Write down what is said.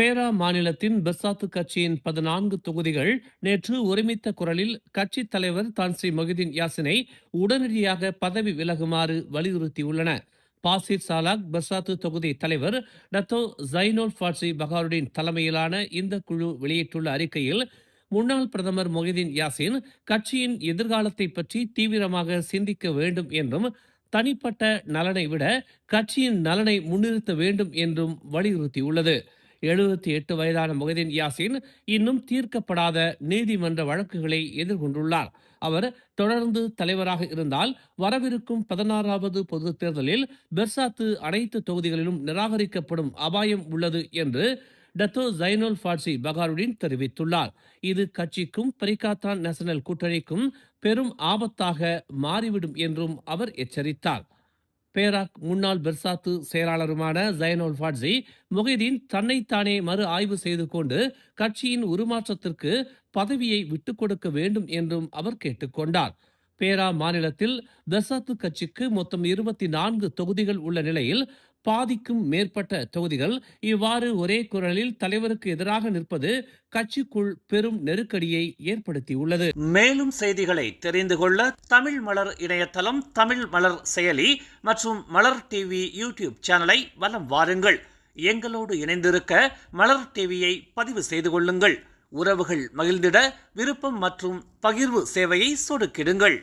பேரா மாநிலத்தின் பெர்சாத்து கட்சியின் பதினான்கு தொகுதிகள் நேற்று ஒருமித்த குரலில் கட்சித் தலைவர் தான்ஸ்ரீ மொஹிதீன் யாசினை உடனடியாக பதவி விலகுமாறு வலியுறுத்தியுள்ளன. பாசிர் சாலாக் பெர்சாத்து தொகுதி தலைவர் டத்தோ ஜைனோல் ஃபாட்சி பகாருடின் தலைமையிலான இந்த குழு வெளியிட்டுள்ள அறிக்கையில் முன்னாள் பிரதமர் மொஹிதீன் யாசின் கட்சியின் எதிர்காலத்தை பற்றி தீவிரமாக சிந்திக்க வேண்டும் என்றும் தனிப்பட்ட நலனை விட கட்சியின் நலனை முன்னிறுத்த வேண்டும் என்றும் வலியுறுத்தியுள்ளது. எழுபத்தி எட்டு வயதான முகதீன் யாசின் இன்னும் தீர்க்கப்படாத நீதிமன்ற வழக்குகளை எதிர்கொண்டுள்ளார். அவர் தொடர்ந்து தலைவராக இருந்தால் வரவிருக்கும் பதினாறாவது பொது தேர்தலில் பெர்சாத்து அனைத்து தொகுதிகளிலும் நிராகரிக்கப்படும் அபாயம் உள்ளது என்று டத்தோ ஜைனோல் ஃபாட்சி பகாருடின் தெரிவித்துள்ளார். இது கட்சிக்கும் பரிகாத்தான் நேஷனல் கூட்டணிக்கும் பெரும் ஆபத்தாக மாறிவிடும் என்றும் அவர் எச்சரித்தார். பேராக் முன்னாள் பெர்சாத்து செயலாளருமான ஜயனோல் ஃபாட்சி மொஹிதீன் தன்னைத்தானே மறு ஆய்வு செய்து கொண்டு கட்சியின் உருமாற்றத்திற்கு பதவியை விட்டுக் கொடுக்க வேண்டும் என்றும் அவர் கேட்டுக்கொண்டார் பேரா மாநிலத்தில் பெர்சாத்து கட்சிக்கு மொத்தம் இருபத்தி நான்கு தொகுதிகள் உள்ள நிலையில் பாதிக்கும் மேற்பட்ட தொகுதிகள் இவ்வாறு ஒரே குரலில் தலைவருக்கு எதிராக நிற்பது கட்சிக்குள் பெரும் நெருக்கடியை ஏற்படுத்தியுள்ளது. மேலும் செய்திகளை தெரிந்து கொள்ள தமிழ் மலர் இணையதளம் தமிழ் மலர் செயலி மற்றும் மலர் டிவி யூடியூப் சேனலை வலம் வாருங்கள். எங்களோடு இணைந்திருக்க மலர் டிவியை பதிவு செய்து கொள்ளுங்கள். உறவுகள் மகிழ்ந்திட விருப்பம் மற்றும் பகிர்வு சேவையை சொடுக்கிடுங்கள்.